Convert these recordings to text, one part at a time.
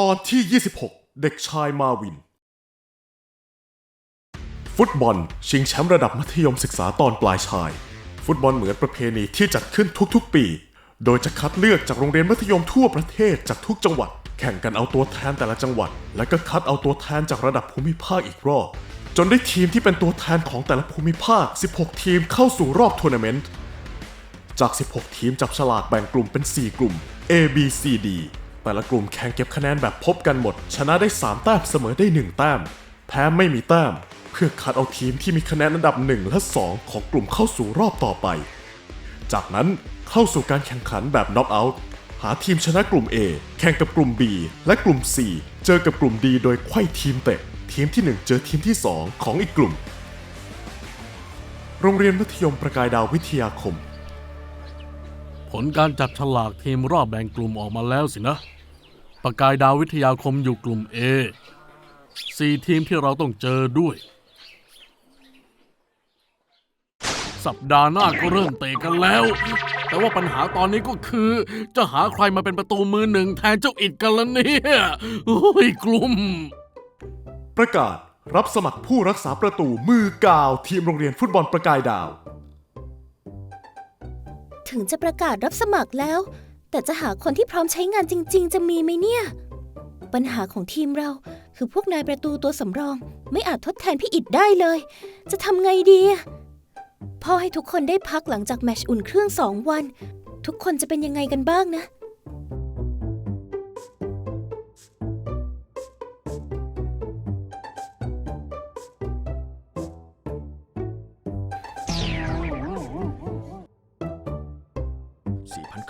ตอนที่ 26 เด็กชายมาวิน ฟุตบอล ชิงแชมป์ระดับมัธยมศึกษาตอนปลายชาย ฟุตบอลเหมือนประเพณีที่จัดขึ้นทุกๆปี โดยจะคัดเลือกจากโรงเรียนมัธยมทั่วประเทศจากทุกจังหวัด แข่งกันเอาตัวแทนแต่ละจังหวัด และก็คัดเอาตัวแทนจากระดับภูมิภาคอีกรอบ จนได้ทีมที่เป็นตัวแทนของแต่ละภูมิภาค 16 ทีมเข้าสู่รอบทัวร์นาเมนต์ จาก 16 ทีมจับฉลากแบ่งกลุ่มเป็น 4 กลุ่ม A B C D แต่ละกลุ่มแข่งเก็บคะแนนแบบพบกันหมด ชนะได้ 3 แต้มเสมอได้ 1 แต้ม แพ้ไม่มีแต้ม เพื่อคัดเอาทีมที่มีคะแนนอันดับ 1 และ 2 ของกลุ่มเข้าสู่รอบต่อไป จากนั้นเข้าสู่การแข่งขันแบบน็อกเอาท์หาทีมชนะกลุ่ม A แข่งกับกลุ่ม B และกลุ่ม C เจอกับกลุ่ม D โดยไขว้ทีมเตะ ทีมที่ 1 เจอทีมที่ 2 ของอีกกลุ่ม โรงเรียนมัธยมประกายดาววิทยาคม ผลการจับฉลากทีมรอบแบ่งกลุ่มออกมาแล้วสินะ ประกายดาววิทยาคมอยู่กลุ่ม A สี่ทีมที่เราต้องเจอด้วย สัปดาห์หน้าก็เริ่มเตะกันแล้ว แต่ว่าปัญหาตอนนี้ก็คือ จะหาใครมาเป็นประตูมือหนึ่งแทนเจ้าอิดกันละเนี่ยโอ้ยกลุ่ม ประกาศรับสมัครผู้รักษาประตูมือกาวทีมโรงเรียนฟุตบอลประกายดาว ถึงจะประกาศรับสมัครแล้ว แต่จะหาคนที่พร้อมใช้งานจริง ๆ จะมีไหมเนี่ย ปัญหาของทีมเราคือพวกนายประตูตัวสำรอง ไม่อาจทดแทนพี่อิดได้เลย จะทำไงดีอะพ่อให้ทุกคนได้พักหลังจากแมตชอุ่นเครื่องสองวัน ทุกคนจะเป็นยังไงกันบ้างนะ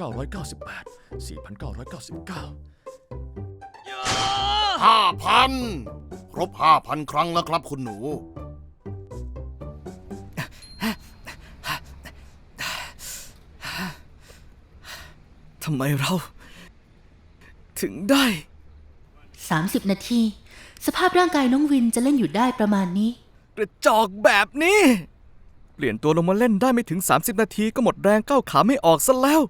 4,998 4,999 ห้าพันครบห้าพันครั้งแล้วครับคุณหนู ทำไมเรา ถึงได้ 30 นาที สภาพร่างกายน้องวินจะเล่นอยู่ได้ประมาณนี้ กระจอกแบบนี้ เปลี่ยนตัวลงมาเล่นได้ไม่ถึง 30 นาทีก็หมดแรงก้าวขาไม่ออกซะแล้ว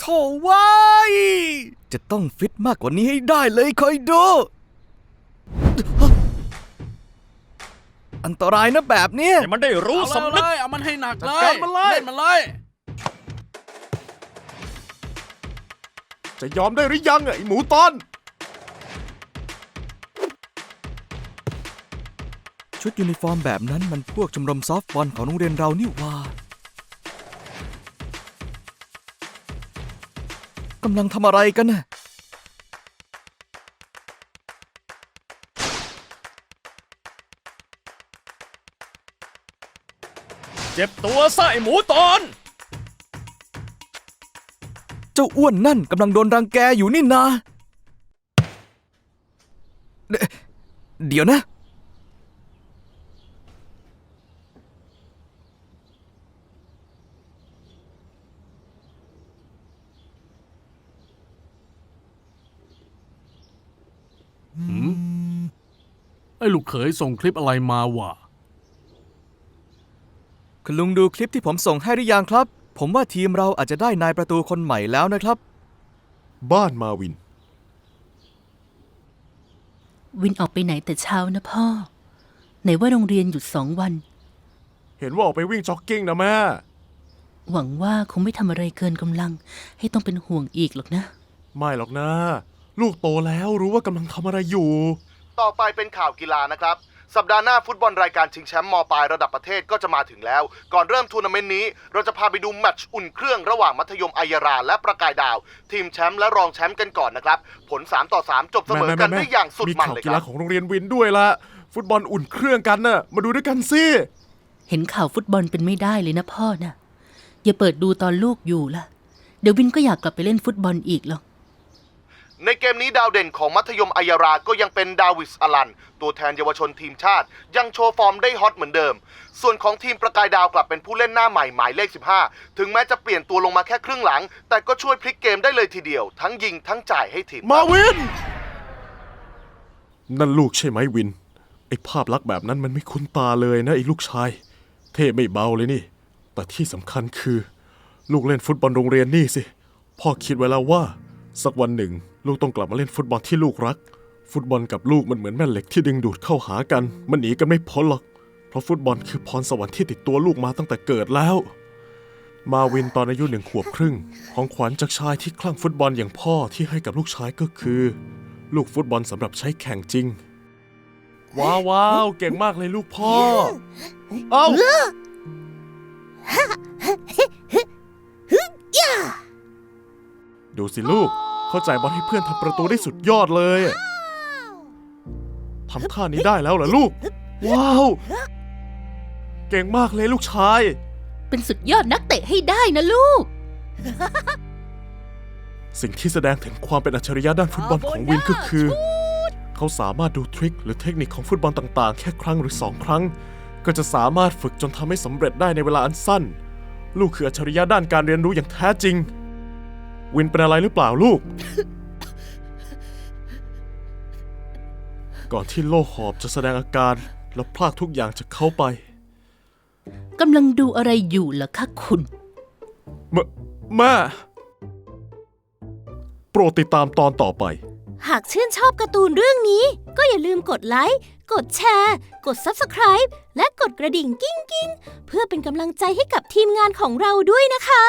โถ่ว้ายจะต้องฟิตมากกว่านี้ให้ได้เลยคอยดู อันตรายนะแบบเนี้ยมันได้รู้เอาสำนึเลกยเอามันให้หนักเลจัดยการมันเลยเล่นมันเลย จะยอมได้หรือยังอะไอหมูตอน ชุดยูนิฟอร์มแบบนั้นมันพวกชมรมซอฟต์บอลของโรงเรียนเรานี่หว่า กำลังทำอะไรกันน่ะ เจ็บตัวซะไอหมูตอน เจ้าอ้วนนั่นกำลังโดนรังแกอยู่นี่นา เดเดี๋ยวนะ อ้ลูกเขยส่งคลิปอะไรมาวะคุณลุงดูคลิปที่ผมส่งให้หรือยังครับ ผมว่าทีมเราอาจจะได้นายประตูคนใหม่แล้วนะครับ บ้านมาวิน วินออกไปไหนแต่เช้านะพ่อ ไหนว่าโรงเรียนหยุดสองวัน เห็นว่าออกไปวิ่งจ็อกกิ้งนะแม่ หวังว่าคงไม่ทำอะไรเกินกำลัง ให้ต้องเป็นห่วงอีกหรอกนะ ไม่หรอกนะ ลูกโตแล้วรู้ว่ากำลังทำอะไรอยู่ ต่อไปเป็นข่าวกีฬานะครับสัปดาห์หน้าฟุตบอลรายการชิงแชมป์มปลายระดับประเทศก็จะมาถึงแล้ว ก่อนเริ่มทัวร์นาเมนต์นี้ เราจะพาไปดูแมตช์อุ่นเครื่องระหว่างมัธยมไอยารา และประกายดาว ทีมแชมป์และรองแชมป์กันก่อนนะครับ ผล 3 ต่อ 3 จบเสมอกันได้อย่างสุดมีมันข่าวเลยกีคฬารับของโรงเรียนวินด้วยละฟุตบอลอุ่นเครื่องกันน่ะมาดูด้วยกันสิเห็นข่าวฟุตบอลเป็นไม่ได้เลยนะพ่อนะอย่าเปิดดูตอนลูกอยู่ล่ะเดี๋ยววินก็อยากกลับไปเล่นฟุตบอลอีกหรอก ในเกมนี้ดาวเด่นของมัธยมไอยรา ก็ยังเป็นดาวิสอลัน ตัวแทนเยาวชนทีมชาติ ยังโชว์ฟอร์มได้ฮอตเหมือนเดิม ส่วนของทีมประกายดาวกลับเป็นผู้เล่นหน้าใหม่หมายเลข 15 ถึงแม้จะเปลี่ยนตัวลงมาแค่ครึ่งหลัง แต่ก็ช่วยพลิกเกมได้เลยทีเดียว ทั้งยิงทั้งจ่ายให้ทีมมาวิน นั่นลูกใช่ไหมวิน ไอ้ภาพลักษณ์แบบนั้นมันไม่คุ้นตาเลยนะไอ้ลูกชาย เท่ไม่เบาเลยนี่ แต่ที่สำคัญคือ ลูกเล่นฟุตบอลโรงเรียนนี่สิ พ่อคิดไว้แล้วว่า สักวันหนึ่ง ลูกต้องกลับมาเล่นฟุตบอลที่ลูกรัก ฟุตบอลกับลูกมันเหมือนแม่เหล็กที่ดึงดูดเข้าหากัน มันหนีกันไม่พ้นหรอก เพราะฟุตบอลคือพรสวรรค์ที่ติดตัวลูกมาตั้งแต่เกิดแล้ว มาวินตอนอายุหนึ่งขวบครึ่ง ของขวัญจากชายที่คลั่งฟุตบอลอย่างพ่อที่ให้กับลูกชายก็คือ ลูกฟุตบอลสำหรับใช้แข่งจริง ว้าวว้าวเก่งมากเลยลูกพ่อ เอ้า ดูสิลูก เข้าใจบอลให้เพื่อนทำประตูได้สุดยอดเลยอะทำท่านี้ได้แล้วเหรอลูก ว้าว เก่งมากเลยลูกชาย เป็นสุดยอดนักเตะให้ได้นะลูก สิ่งที่แสดงถึงความเป็นอัจฉริยะด้านฟุตบอลของวินก็คือ เขาสามารถดูทริคหรือเทคนิคของฟุตบอลต่างๆ แค่ครั้งหรือสองครั้ง ก็จะสามารถฝึกจนทำให้สำเร็จได้ในเวลาอันสั้น ลูกคืออัจฉริยะด้านการเรียนรู้อย่างแท้จริง วินเป็นอะไรหรือเปล่าลูก ก่อนที่โลหอบจะแสดงอาการ และพลากทุกอย่างจากเขาไป กำลังดูอะไรอยู่ล่ะคะคุณ แม่แม่ โปรดติดตามตอนต่อไป หากชื่นชอบการ์ตูนเรื่องนี้ ก็อย่าลืมกดไลค์ กดแชร์ กด Subscribe และกดกระดิ่งกิ้งกิ้งๆเพื่อเป็นกำลังใจให้กับทีมงานของเราด้วยนะคะ